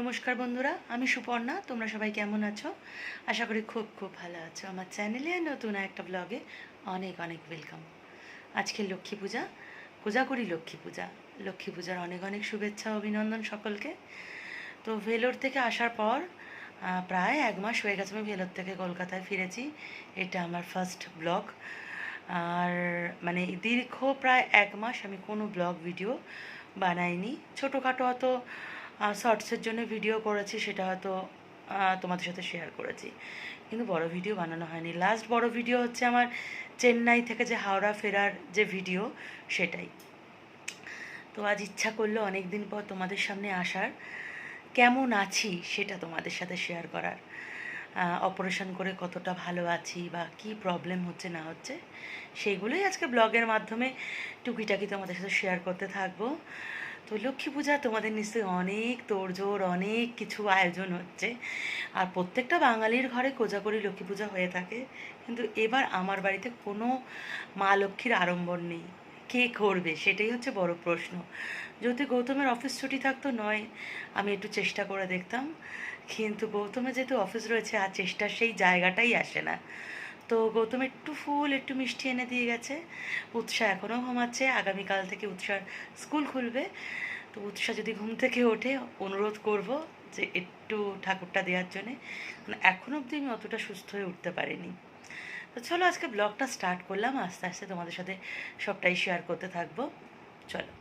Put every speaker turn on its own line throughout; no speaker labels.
নমস্কার বন্ধুরা, আমি সুপর্ণা, তোমরা সবাই কেমন আছো? আশা করি খুব খুব ভালো আছো। আমার চ্যানেলে নতুন একটা ব্লগে অনেক অনেক ওয়েলকাম আজকে লক্ষ্মী পূজা পূজা করি লক্ষ্মী পূজা। লক্ষ্মী পূজার অনেক অনেক শুভেচ্ছা, অভিনন্দন সকলকে। তো ভেলোর থেকে আসার পর প্রায় এক মাস হয়ে গেছে আমি ভেলোর থেকে কলকাতায় ফিরেছি। এটা আমার ফার্স্ট ব্লগ আর মানে দীর্ঘ প্রায় এক মাস আমি কোনো ব্লগ ভিডিও বানাইনি। ছোটোখাটো হয়তো শর্টসের জন্য ভিডিও করেছি, সেটা হয়তো তোমাদের সাথে শেয়ার করেছি। কিন্তু বড় ভিডিও বানানো হয়নি। লাস্ট বড় ভিডিও হচ্ছে আমার চেন্নাই থেকে যে হাওড়া ফেরার যে ভিডিও সেটাই। তো আজ ইচ্ছা করল অনেক দিন পর তোমাদের সামনে আসার। কেমন আছি সেটা তোমাদের সাথে শেয়ার করার। অপারেশন করে কতটা ভালো আছি বা কি প্রবলেম হচ্ছে, না হচ্ছে, সেইগুলোই আজকে ব্লগের মাধ্যমে টুকিটাকি তোমাদের সাথে শেয়ার করতে থাকব। তো লক্ষ্মী পূজা তোমাদের নিশ্চয়ই অনেক তোড়জোড়, অনেক কিছু আয়োজন হচ্ছে। আর প্রত্যেকটা বাঙালির ঘরে কোজাগরি লক্ষ্মী পূজা হয়ে থাকে। কিন্তু এবার আমার বাড়িতে কোনো মা লক্ষ্মীর আড়ম্বর নেই। কে করবে? সেটাই হচ্ছে বড় প্রশ্ন। যদি গৌতমের অফিস ছুটি থাকতো নয়, আমি একটু চেষ্টা করে দেখতাম। কিন্তু গৌতমের যেহেতু অফিস রয়েছে, আর চেষ্টার সেই জায়গাটাই আসে না। তো গৌতম একটু ফুল, একটু মিষ্টি এনে দিয়ে গেছে। উৎসাহ এখনও ঘুমাচ্ছে। আগামীকাল থেকে উৎসার স্কুল খুলবে। তো উৎসাহ যদি ঘুম থেকে ওঠে, অনুরোধ করব যে একটু ঠাকুরটা দেওয়ার জন্যে। কারণ এখনও অবধি আমি অতটা সুস্থ হয়ে উঠতে পারিনি। তো চলো আজকে ব্লগটা স্টার্ট করলাম। আস্তে আস্তে তোমাদের সাথে সবটাই শেয়ার করতে থাকব। চলো।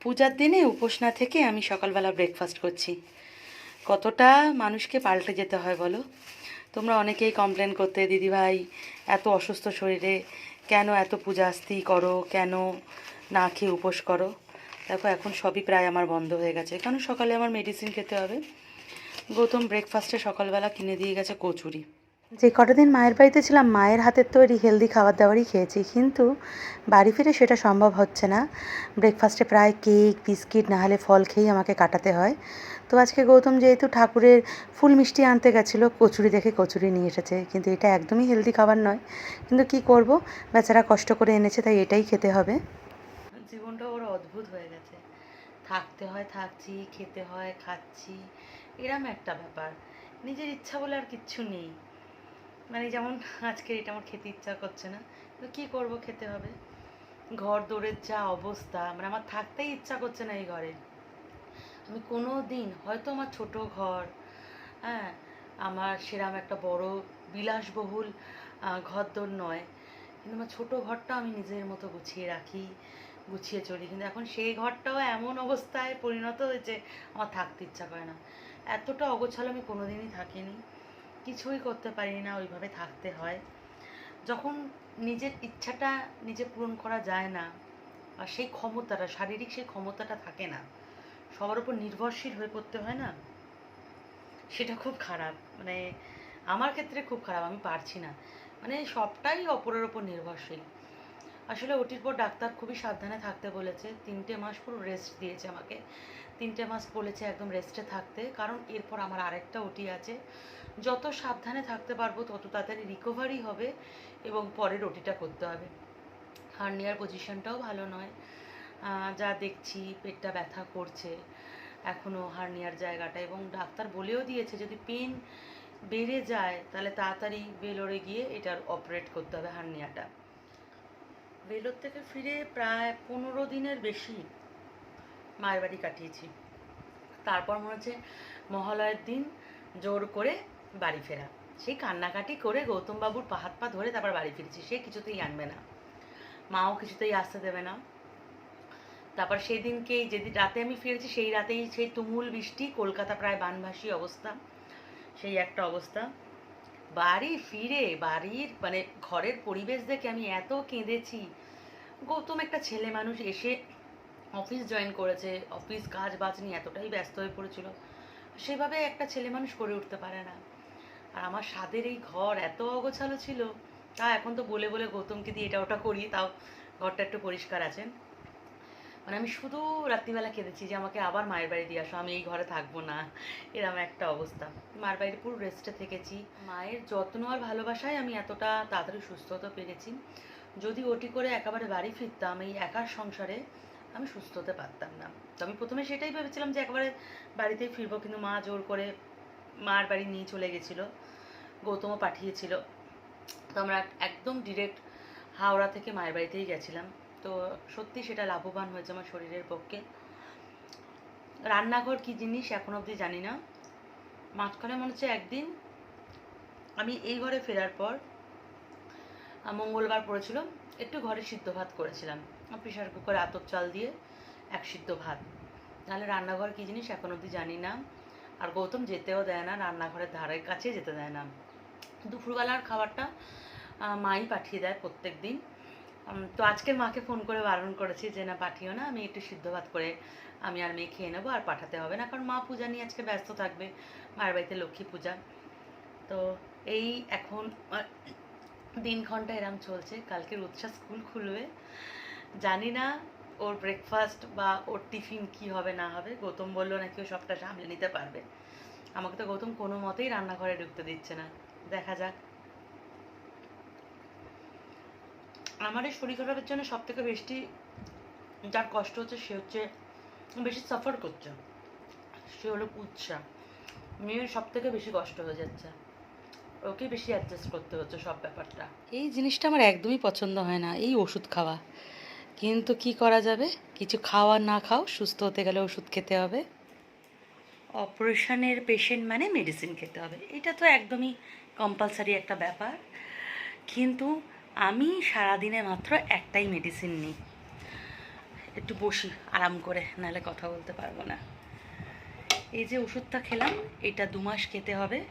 পূজার দিনে উপোস না থেকে আমি সকালবেলা ব্রেকফাস্ট করছি। কতটা মানুষকে পাল্টে যেতে হয় বলো? তোমরা অনেকেই কমপ্লেন করতে দিদিভাই এত অসুস্থ শরীরে কেন এত পূজাস্তি করো? কেন না খেয়ে উপোস করো? দেখো, এখন সবই প্রায় আমার বন্ধ হয়ে গেছে। কারণ সকালে আমার মেডিসিন খেতে হবে। গৌতম ব্রেকফাস্টে সকালবেলা কিনে দিয়ে গেছে কচুরি। যে কটা দিন মায়ের বাড়িতে ছিলাম, মায়ের হাতের তৈরি হেলদি খাবার দাবারই খেয়েছি। কিন্তু বাড়ি ফিরে সেটা সম্ভব হচ্ছে না। ব্রেকফাস্টে প্রায় কেক বিস্কিট না হলে ফল খেয়েই আমাকে কাটাতে হয়। তো আজকে গৌতম যেহেতু ঠাকুরের ফুল মিষ্টি আনতে গেছিল, কচুরি দেখে কচুরি নিয়ে এসেছে। কিন্তু এটা একদমই হেলদি খাবার নয়। কিন্তু কি করব? বেচারা কষ্ট করে এনেছে, তাই এটাই খেতে হবে। জীবনটা ওর অদ্ভুত হয়ে গেছে। থাকতে হয়, থাকছি, খেতে হয়, খাচ্ছি। এরম একটা ব্যাপার। নিজের ইচ্ছা বলে আর কিচ্ছু নেই। মানে যেমন আজকে এটা আমার খেতে ইচ্ছা করছে না। তো কী করব, খেতে হবে। ঘর দৌড়ের যা অবস্থা মানে আমার থাকতেই ইচ্ছা করছে না এই ঘরে। আমি কোনো দিন হয়তো আমার ছোট ঘর হ্যাঁ আমার সেরাম একটা বড় বিলাসবহুল ঘরদোর নয়। কিন্তু আমার ছোট ঘরটা আমি নিজের মতো গুছিয়ে রাখি, গুছিয়ে চলি। কিন্তু এখন সেই ঘরটাও এমন অবস্থায় পরিণত হয়েছে, আমার থাকতে ইচ্ছা করে না। এতটা অগোছালো আমি কোনোদিনই থাকিনি। কিছুই করতে পারি না, ওইভাবে থাকতে হয়। যখন নিজের ইচ্ছাটা নিজে পূরণ করা যায় না আর সেই ক্ষমতাটা, শারীরিক সেই ক্ষমতাটা থাকে না, সবার উপর নির্ভরশীল হয়ে পড়তে হয় না, সেটা খুব খারাপ। মানে আমার ক্ষেত্রে খুব খারাপ, আমি পারছি না। মানে সবটাই অপরের ওপর নির্ভরশীল। আসলে ওটির পর ডাক্তার খুবই সাবধানে থাকতে বলেছে, তিনটে মাস পুরো রেস্ট দিয়েছে আমাকে। তিনটে মাস বলেছে একদম রেস্টে থাকতে, কারণ এরপর আমার আরেকটা ওটি আছে। যত সাবধানে থাকতে পারব, তত তাড়াতাড়ি রিকভারি হবে এবং পরের ওটিটা করতে হবে। হার্নিয়ার পজিশনটাও ভালো নয়। যা দেখছি পেটটা ব্যথা করছে এখনও হার্নিয়ার জায়গাটা এবং ডাক্তার বলেও দিয়েছে, যদি পেন বেড়ে যায়, তাহলে তাড়াতাড়ি বেলোরে গিয়ে এটার অপারেট করতে হবে হার্নিয়াটা বেলোর থেকে ফিরে প্রায় পনেরো দিনের বেশি মায়ের বাড়ি কাটিয়েছি। তারপর মনে হচ্ছে মহালয়ের দিন জোর করে বাড়ি ফেরা। সেই কান্নাকাটি করে গৌতম বাবুর পা ধরে তারপর বাড়ি ফিরছি। সে কিছুতেই আনবে না। মাও কিছুতেই আসতে দেবে না। তারপর সেই দিনকেই যেদিন রাতে আমি ফিরেছি, সেই রাতেই সেই তুমুল বৃষ্টি, কলকাতা প্রায় বানভাসী অবস্থা, সেই একটা অবস্থা। বাড়ি ফিরে, বাড়ির মানে ঘরের পরিবেশ দেখে আমি এত কেঁদেছি। গৌতম একটা ছেলে মানুষ এসে অফিস জয়েন করেছে। অফিস কাজ বাজ নিয়ে এতটাই ব্যস্ত হয়ে পড়েছিল। সেভাবে একটা ছেলে মানুষ করে উঠতে পারে না। আর আমার স্বাদের এই ঘর এত অগোছালো ছিল। তা এখন তো বলে বলে গৌতমকে দিয়ে এটা ওটা করি তাও ঘরটা একটু পরিষ্কার আছে। মানে আমি শুধু রাত্রিবেলা কেঁদেছি যে আমাকে আবার মায়ের বাড়ি দিয়ে আসো, আমি এই ঘরে থাকব না। এরকম একটা অবস্থা। মায়ের বাড়িতে পুরো রেস্টে থেকেছি। মায়ের যত্ন আর ভালোবাসায় আমি এতটা তাড়াতাড়ি সুস্থ হতে পেরেছি। যদি ওটি করে একেবারে বাড়ি ফিরতাম, এই একার সংসারে আমি সুস্থ হতে পারতাম না। তো আমি প্রথমে সেটাই ভেবেছিলাম যে একবারে বাড়িতেই ফিরবো, কিন্তু মা জোর করে মার বাড়ি নিয়ে চলে গেছিল। গৌতমও পাঠিয়েছিল। তো আমরা একদম ডিরেক্ট হাওড়া থেকে মায়ের বাড়িতেই গেছিলাম। তো সত্যি সেটা লাভবান হয়েছে আমার শরীরের পক্ষে। রান্নাঘর কী জিনিস এখন অবধি জানি না। মাঝখানে মনে হচ্ছে একদিন আমি এই ঘরে ফেরার পর মঙ্গলবার পড়েছিল, একটু ঘরে সিদ্ধ ভাত করেছিলাম। প্রেশার কুকারে আতপ চাল দিয়ে এক সিদ্ধ ভাত। নাহলে রান্নাঘর কী জিনিস এখন অবধি জানি না। আর গৌতম যেতেও দেয় না, রান্নাঘরের ধারের কাছে যেতে দেয় না। দুপুরবেলার খাবারটা মাই পাঠিয়ে দেয় প্রত্যেক দিন তো আজকে মাকে ফোন করে বারণ করেছি যে না পাঠিও না আমি একটু সিদ্ধ ভাত করে আমি আর মেয়ে খেয়ে নেব আর পাঠাতে হবে না। কারণ মা পূজা নিয়ে আজকে ব্যস্ত থাকবে মায়ের বাড়িতে লক্ষ্মী পূজা। তো এই এখন আহ, দিনক্ষণটা এরম চলছে কালকের উৎসাহ স্কুল খুলবে। জানি না ওর ব্রেকফাস্ট বা ওর টিফিন কি হবে না হবে গৌতম বলল নাকি ও সবটা সামলে নিতে পারবে। আমাকে তো গৌতম কোনো মতেই রান্নাঘরে ঢুকতে দিচ্ছে না। দেখা যাক। আমার এই শরীর খারাপের জন্য সব থেকে বেশি যার কষ্ট হচ্ছে, সে হচ্ছে বেশি সাফার করছে। সে হলো উৎসাহ মেয়ের সব থেকে বেশি কষ্ট হয়ে যাচ্ছে। ওকে বেশি অ্যাডজাস্ট করতে হচ্ছে সব ব্যাপারটা। এই জিনিসটা আমার একদমই পছন্দ হয় না, এই ওষুধ খাওয়া। কিন্তু কি করা যাবে? কিছু খাওয়া না খাও, সুস্থ হতে গেলে ওষুধ খেতে হবে। অপারেশনের পেশেন্ট মানে মেডিসিন খেতে হবে। এটা তো একদমই কম্পালসারি একটা ব্যাপার। কিন্তু আমি সারাদিনে মাত্র একটাই মেডিসিন নিই। একটু বসি, আরাম করে, নাহলে কথা বলতে পারব না। এই যে ওষুধটা খেলাম, এটা দু মাস খেতে হবে।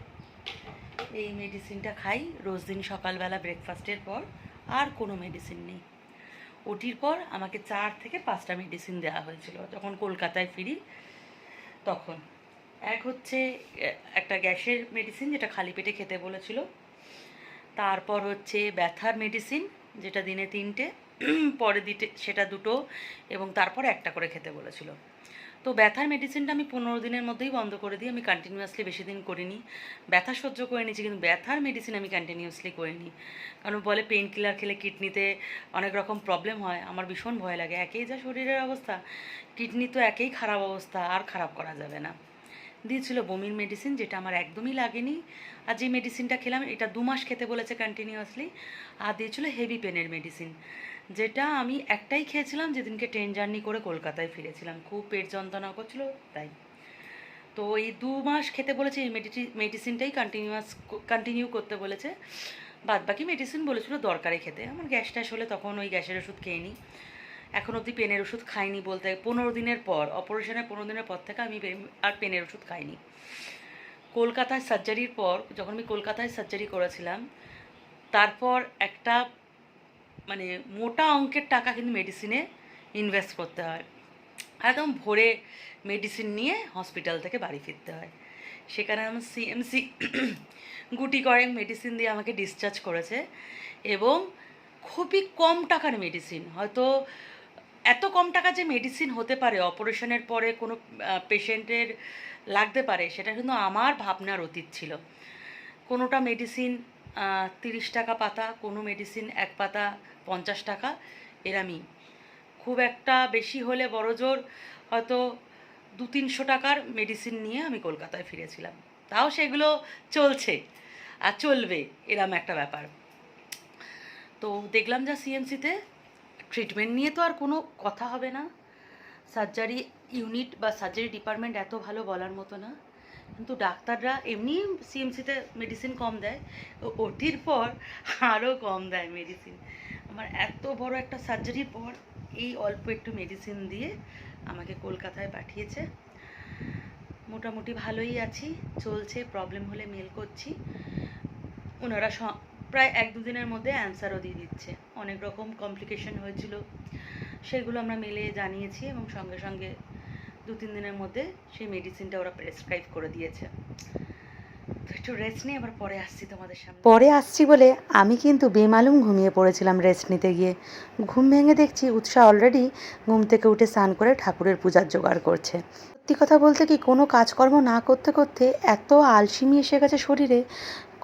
এই মেডিসিনটা খাই, রোজ দিন সকালবেলা ব্রেকফাস্টের পর আর কোনো মেডিসিন নেই। ওটির পর আমাকে চার থেকে পাঁচটা মেডিসিন দেওয়া হয়েছিল। যখন কলকাতায় ফিরি, তখন। এক হচ্ছে একটা গ্যাসের মেডিসিন যেটা খালি পেটে খেতে বলেছিল। তারপর হচ্ছে ব্যথার মেডিসিন যেটা দিনে তিনটে, পরে দিতে, সেটা দুটো, এবং তারপর একটা করে খেতে বলেছিল। তো ব্যথার মেডিসিনটা আমি পনেরো দিনের মধ্যেই বন্ধ করে দিই, আমি কন্টিনিউয়াসলি বেশি দিন করিনি। ব্যথা সহ্য করে নিয়েছি, কিন্তু ব্যথার মেডিসিন আমি কন্টিনিউয়াসলি করিনি। কারণ বলে পেন কিলার খেলে কিডনিতে অনেক রকম প্রবলেম হয়, আমার ভীষণ ভয় লাগে। একেই যা শরীরের অবস্থা কিডনি তো একেই খারাপ অবস্থা, আর খারাপ করা যাবে না। দিয়েছিল বমির মেডিসিন যেটা আমার একদমই লাগেনি। আর যে মেডিসিনটা খেলাম, এটা দু মাস খেতে বলেছে কন্টিনিউয়াসলি আর দিয়েছিল হেভি পেনের মেডিসিন যেটা আমি একটাই খেয়েছিলাম, যেদিনকে ট্রেন জার্নি করে কলকাতায় ফিরেছিলাম। খুব পেট যন্ত্রণা করছিল, তাই। তো এই দু মাস খেতে বলেছে, এই মেডিসিনটাই কন্টিনিউয়াস কন্টিনিউ করতে বলেছে। বাদ বাকি মেডিসিন বলেছিল দরকারে খেতে। আমার গ্যাস ট্যাস হলে তখন ওই গ্যাসের ওষুধ খেয়ে নিই এখন অবধি পেনের ওষুধ খাইনি বলতে পনেরো দিনের পর, অপারেশনের পনেরো দিনের পর থেকে আমি আর পেনের ওষুধ খাইনি। কলকাতায় সার্জারির পর, যখন আমি কলকাতায় সার্জারি করেছিলাম, তারপর একটা মানে মোটা অঙ্কের টাকা কিন্তু মেডিসিনে ইনভেস্ট করতে হয়। একদম ভোরে মেডিসিন নিয়ে হসপিটাল থেকে বাড়ি ফিরতে হয়। সেখানে আমার সিএমসি গুটি কয়েক মেডিসিন দিয়ে আমাকে ডিসচার্জ করেছে এবং খুবই কম টাকার মেডিসিন হয়তো এত কম টাকা যে মেডিসিন হতে পারে অপারেশনের পরে কোনো পেশেন্টের লাগতে পারে, সেটা কিন্তু আমার ভাবনার অতীত ছিল। কোনোটা মেডিসিন তিরিশ টাকা পাতা, কোনো মেডিসিন এক পাতা পঞ্চাশ টাকা এরামই খুব একটা বেশি হলে বড় জোর, হয়তো দু তিনশো টাকার মেডিসিন নিয়ে আমি কলকাতায় ফিরেছিলাম। তাও সেগুলো চলছে আর চলবে, এরম একটা ব্যাপার। তো দেখলাম যা সিএমসিতে ট্রিটমেন্ট নিয়ে তো আর কোনো কথা হবে না। সার্জারি ইউনিট বা সার্জারি ডিপার্টমেন্ট এত ভালো বলার মতো না। কিন্তু ডাক্তাররা এমনি সিএমসিতে মেডিসিন কম দেয় ওটির পর আরও কম দেয় মেডিসিন আমার এত বড় একটা সার্জারির পর এই অল্প একটু মেডিসিন দিয়ে আমাকে কলকাতায় পাঠিয়েছে। মোটামুটি ভালোই আছি, চলছে প্রবলেম হলে মেল করছি। ওনারা প্রায় এক দুদিনের মধ্যে অ্যান্সারও দিয়ে দিচ্ছে। অনেক রকম কমপ্লিকেশন হয়েছিল। সেগুলো আমরা মেলে জানিয়েছি এবং সঙ্গে সঙ্গে দু তিন দিনের মধ্যে সেই মেডিসিনটা ওরা প্রেসক্রাইব করে দিয়েছে। একটু রেস্ট নিয়ে আবার পরে আসছি তোমাদের সামনে।
পরে আসছি বলে আমি কিন্তু বেমালুম ঘুমিয়ে পড়েছিলাম রেস্ট নিতে গিয়ে। ঘুম ভেঙে দেখছি উৎসাহ অলরেডি ঘুম থেকে উঠে স্নান করে ঠাকুরের পূজার জোগাড় করছে। সত্যি কথা বলতে কি কোনো কাজকর্ম না করতে করতে এত আলসিমি এসে গেছে শরীরে।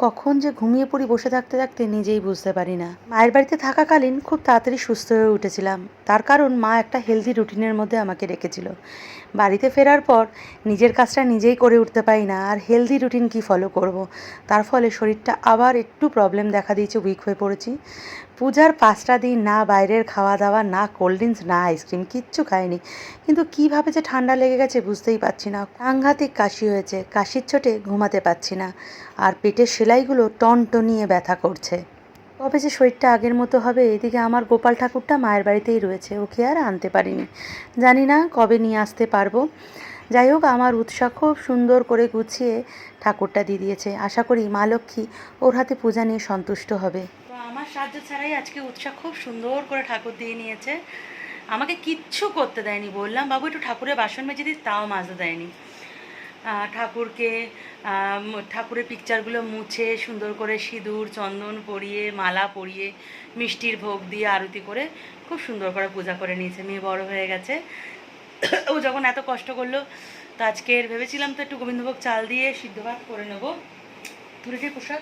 কখন যে ঘুমিয়ে পড়ি বসে থাকতে থাকতে নিজেই বুঝতে পারি না। মায়ের বাড়িতে থাকাকালীন খুব তাড়াতাড়ি সুস্থ হয়ে উঠেছিলাম। তার কারণ মা একটা হেলদি রুটিনের মধ্যে আমাকে রেখেছিল। বাড়িতে ফেরার পর নিজের কাজটা নিজেই করে উঠতে পারি না, আর হেলদি রুটিন কি ফলো করব। তার ফলে শরীরটা আবার একটু প্রবলেম দেখা দিয়েছে উইক হয়ে পড়েছি। পূজার পাঁচটা দিন না, বাইরের খাওয়া দাওয়া না কোল্ড ড্রিঙ্কস না আইসক্রিম কিচ্ছু খাইনি। কিন্তু কীভাবে যে ঠান্ডা লেগে গেছে বুঝতেই পারছি না। সাংঘাতিক কাশি হয়েছে, কাশির চোটে ঘুমাতে পারছি না। আর পেটের সেলাইগুলো টনটনিয়ে ব্যথা করছে। কবে যে শরীরটা আগের মতো হবে, এদিকে আমার গোপাল ঠাকুরটা মায়ের বাড়িতেই রয়েছে। ওকে আর আনতে পারিনি। জানি না কবে নিয়ে আসতে পারব। যাই হোক, আমার উৎসাহ খুব সুন্দর করে গুছিয়ে ঠাকুরটা দিয়ে দিয়েছে। আশা করি মা লক্ষ্মী ওর হাতে পূজা নিয়ে সন্তুষ্ট হবে।
সাহায্য ছাড়াই আজকে উৎসাহ খুব সুন্দর করে ঠাকুর দিয়ে নিয়েছে। আমাকে কিচ্ছু করতে দেয়নি, বললাম, বাবু, একটু ঠাকুরের বাসন মেজে দিস তাও মাজতে দেয়নি। ঠাকুরকে ঠাকুরের পিকচারগুলো মুছে, সুন্দর করে সিঁদুর, চন্দন পরিয়ে, মালা পরিয়ে, মিষ্টির ভোগ দিয়ে আরতি করে খুব সুন্দর করে পূজা করে নিয়েছে। মেয়ে বড় হয়ে গেছে। ও যখন এত কষ্ট করল, তো আজকের ভেবেছিলাম তো একটু গোবিন্দভোগ চাল দিয়ে সিদ্ধ ভাত করে নেব। তুলিটির পোশাক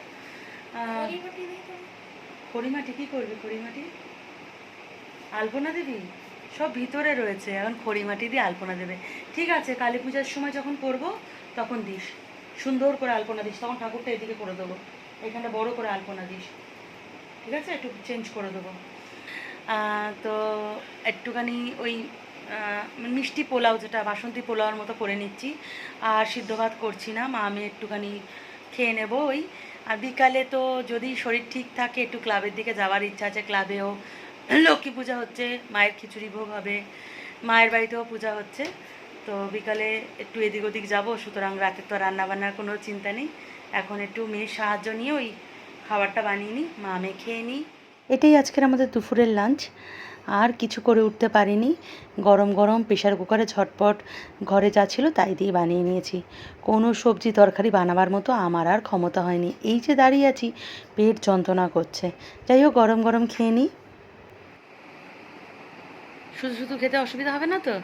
খড়িমাটি কি করবি খড়িমাটি আলপনা দিবি সব ভিতরে রয়েছে, এখন খড়িমাটি দিয়ে আলপনা দেবে। ঠিক আছে, কালী পূজার সময় যখন করব, তখন দিস। সুন্দর করে আলপনা দিস, তখন ঠাকুরটা এদিকে করে দেবো। এখানে বড় করে আলপনা দিস। ঠিক আছে, একটু চেঞ্জ করে দেবো। তো একটুখানি ওই মিষ্টি পোলাও যেটা, বাসন্তী পোলাওর মতো করে নিচ্ছি। আর সিদ্ধ ভাত করছি না, মা আমি একটুখানি খেয়ে নেব ওই আর বিকালে তো যদি শরীর ঠিক থাকে, একটু ক্লাবের দিকে যাওয়ার ইচ্ছা আছে ক্লাবেও লক্ষ্মী পূজা হচ্ছে, মায়ের খিচুড়ি ভোগ হবে, মায়ের বাড়িতেও পূজা হচ্ছে। তো বিকালে একটু এদিক ওদিক যাব, সুতরাং রাতে তো রান্না বান্নার কোনো চিন্তা নেই। এখন একটু মেয়ের সাহায্য নিয়ে ওই খাবারটা বানিয়ে নিই, মা আমি খেয়ে নিই।
এটাই আজকের আমাদের দুপুরের লাঞ্চ আর কিছু করে উঠতে পারিনি। গরম গরম প্রেশার কুকারে ঝটপট ঘরে যা ছিল তাই দিয়ে বানিয়ে নিয়েছি। কোনো সবজি তরকারি বানাবার মতো আমার আর ক্ষমতা হয়নি। এই যে দাঁড়িয়ে আছি, পেট যন্ত্রণা করছে। যাই হোক, গরম গরম খেয়ে নিই
শুধু শুধু খেতে অসুবিধা হবে না তো?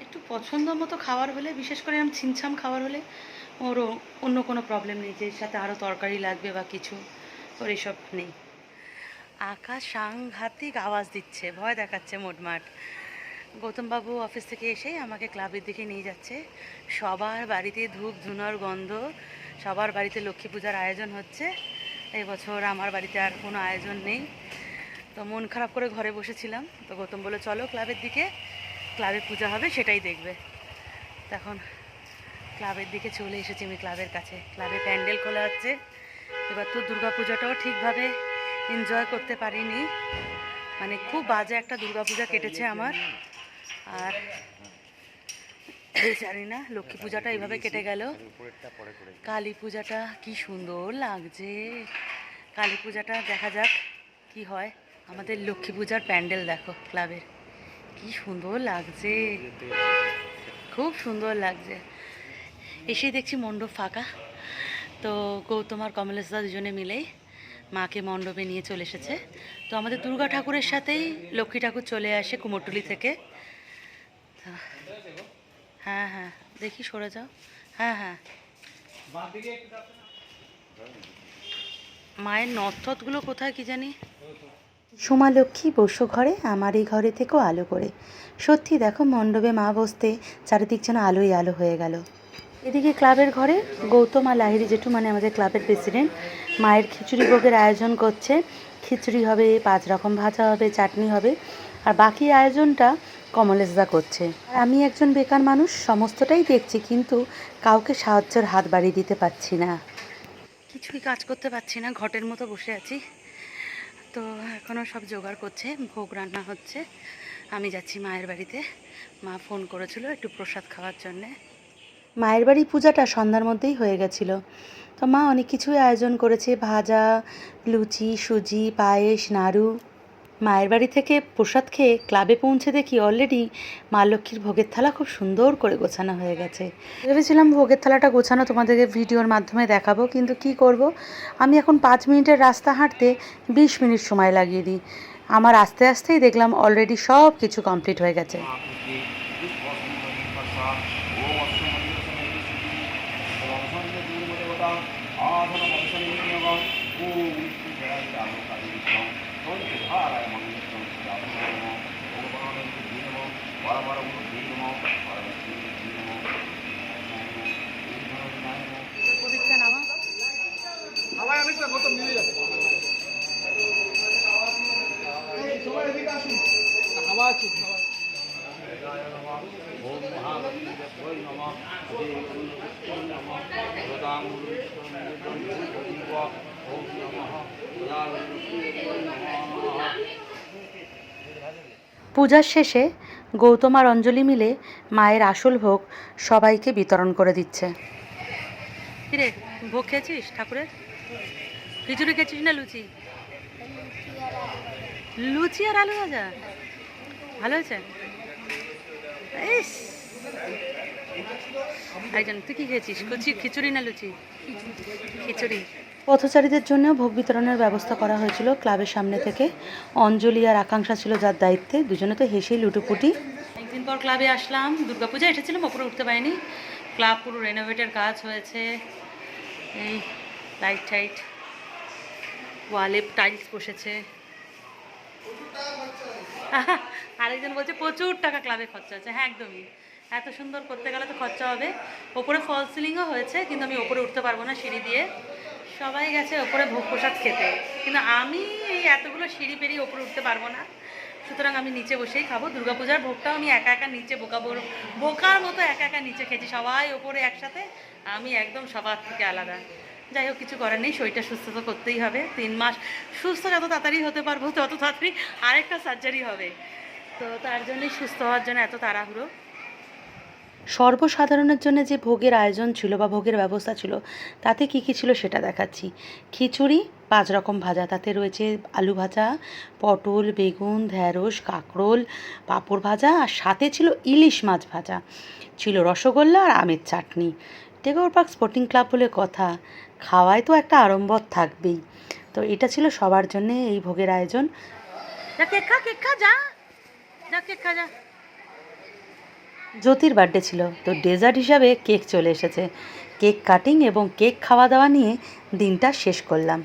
একটু পছন্দ মতো খাবার হলে, বিশেষ করে আমি ছিমছাম খাবার হলে, ওরও অন্য কোনো প্রবলেম নেই যে সাথে আরও তরকারি লাগবে বা কিছু, ওর এসব নেই। আকাশ সাংঘাতিক আওয়াজ দিচ্ছে, ভয় দেখাচ্ছে মোটমাট। গৌতমবাবু অফিস থেকে এসেই আমাকে ক্লাবের দিকে নিয়ে যাচ্ছে। সবার বাড়িতে ধূপ ধুনোর গন্ধ, সবার বাড়িতে লক্ষ্মী পূজার আয়োজন হচ্ছে। এই বছর আমার বাড়িতে আর কোনো আয়োজন নেই। তো মন খারাপ করে ঘরে বসেছিলাম। তো গৌতম বলে চলো ক্লাবের দিকে, ক্লাবে পূজা হবে, সেটাই দেখবে। তখন ক্লাবের দিকে চলে এসেছি আমি ক্লাবের কাছে। ক্লাবে প্যান্ডেল খোলা হচ্ছে এবার তো দুর্গা পূজাটাও ঠিকভাবে এনজয় করতে পারিনি। মানে খুব বাজে একটা দুর্গা পূজা কেটেছে আমার। আর জানি না, লক্ষ্মী পূজাটা এইভাবে কেটে গেল। কালী পূজাটা কি সুন্দর লাগছে। কালী পূজাটা দেখা যাক কি হয়। আমাদের লক্ষ্মী পূজার প্যান্ডেল দেখো ক্লাবের। কি সুন্দর লাগছে। খুব সুন্দর লাগছে। এসেই দেখছি মণ্ডপ ফাঁকা। তো গৌতম আর কমলেশ দা দুজনে মিলেই মাকে মণ্ডপে নিয়ে চলে এসেছে। তো আমাদের দুর্গা ঠাকুরের সাথেই লক্ষ্মী ঠাকুর চলে আসে কুমোরটুলি থেকে। হ্যাঁ হ্যাঁ দেখি সরে যাও। হ্যাঁ হ্যাঁ। মায়ের নথগুলো কোথায় কি জানি?
সোমা লক্ষ্মী বসো ঘরে, আমার এই ঘরে থেকেও আলো করে। সত্যি দেখো মণ্ডপে মা বসতে চারিদিক যেন আলোই আলো হয়ে গেল। এদিকে ক্লাবের ঘরে গৌতম আর লাহিরি জেঠু মানে আমাদের ক্লাবের প্রেসিডেন্ট মায়ের খিচুড়ি ভোগের আয়োজন করছে। খিচুড়ি হবে, পাঁচ রকম ভাজা হবে, চাটনি হবে। আর বাকি আয়োজনটা কমলেশদা করছে। আমি একজন বেকার মানুষ, সমস্তটাই দেখছি, কিন্তু কাউকে সাহায্যের হাত বাড়িয়ে দিতে পারছি না।
কিছুই কাজ করতে পারছি না, ঘটের মতো বসে আছি। তো এখনও সব জোগাড় করছে, ভোগ রান্না হচ্ছে। আমি যাচ্ছি মায়ের বাড়িতে। মা ফোন করেছিল একটু প্রসাদ খাওয়ার জন্যে।
মায়ের বাড়ি পূজাটা সন্ধ্যার মধ্যেই হয়ে গেছিল। তো মা অনেক কিছুই আয়োজন করেছে, ভাজা, লুচি, সুজি, পায়েস, নাড়ু। মায়ের বাড়ি থেকে প্রসাদ খেয়ে ক্লাবে পৌঁছে দেখি অলরেডি মা লক্ষ্মীর ভোগের থালা খুব সুন্দর করে গোছানো হয়ে গেছে। ভেবেছিলাম ভোগের থালাটা গোছানো তোমাদেরকে ভিডিওর মাধ্যমে দেখাবো, কিন্তু কি করব? আমি এখন পাঁচ মিনিটের রাস্তা হাঁটতে বিশ মিনিট সময় লাগিয়ে দিই। আমার আস্তে আস্তেই দেখলাম অলরেডি সব কিছু কমপ্লিট হয়ে গেছে
আধন গৌতম মিলে যাবে এই, সবাই এদিকে আসুন
পূজার শেষে গৌতম আর অঞ্জলি মিলে মায়ের আসল ভোগ সবাইকে বিতরণ করে দিচ্ছে। কিরে, ভোগ খেয়েছিস ঠাকুরের? খিচুড়ি খেয়েছিস না লুচি? লুচি আর আলু ভাজা? ভালো হয়েছে? ইস। একজন তুই কি খেয়েছিস? লুচি খিচুড়ি না লুচি? খিচুড়ি। পথচারীদের জন্য ভোগ বিতরণের ব্যবস্থা করা হয়েছিল ক্লাবের সামনে থেকে। অঞ্জলি আর আকাঙ্ক্ষা ছিল যার দায়িত্বে। দুজনে তো হেসেই লুটুপুটি। একদিন পর ক্লাবে আসলাম। দুর্গাপূজা এসেছিলাম ওপরে উঠতে পারিনি। ক্লাব পুরো রেনোভেটের কাজ হয়েছে। এই লাইট টাইট ওয়ালে টাইলস বসেছে। আরেকজন বলছে, প্রচুর টাকা ক্লাবে খরচা আছে হ্যাঁ একদমই। এত সুন্দর করতে গেলে তো খরচা হবে। ওপরে ফল সিলিংও হয়েছে, কিন্তু আমি ওপরে উঠতে পারব না সিঁড়ি দিয়ে। সবাই গেছে ওপরে ভোগ প্রসাদ খেতে। কিন্তু আমি এই এতগুলো সিঁড়ি পেরিয়ে ওপরে উঠতে পারব না। সুতরাং আমি নিচে বসেই খাব। দুর্গাপূজার ভোগটাও আমি একা একা নিচে বোকা বোকার মতো একা একা নিচে খেয়েছি। সবাই ওপরে একসাথে। আমি একদম সবার থেকে আলাদা। যাই হোক, কিছু করার নেই, শরীরটা সুস্থ তো করতেই হবে, তিন মাস সুস্থ যত তাড়াতাড়ি হতে পারব, তত তাড়াতাড়ি আরেকটা সার্জারি হবে। তো তার জন্যই সুস্থ হওয়ার জন্য এত তাড়াহুড়ো। সর্বসাধারণের জন্য যে ভোগের আয়োজন ছিল বা ভোগের ব্যবস্থা ছিল, তাতে কি কি ছিল সেটা দেখাচ্ছি। খিচুড়ি, পাঁচ রকম ভাজা, তাতে রয়েছে আলু ভাজা, পটল, বেগুন ঢ্যাঁড়স কাঁকরোল, পাঁপড় ভাজা, আর সাথে ছিল ইলিশ মাছ ভাজা। ছিল রসগোল্লা আর আমের chutney. Tagore park sporting club বলে কথা। খাওয়ায় তো একটা আড়ম্বর থাকবেই। তো এটা ছিল সবার জন্যে এই ভোগের আয়োজন। জ্যোতির বার্থডে ছিল তো ডেজার্ট হিসাবে কেক চলে এসেছে। কেক কাটিং এবং কেক খাওয়া দাওয়া নিয়ে দিনটা শেষ করলাম।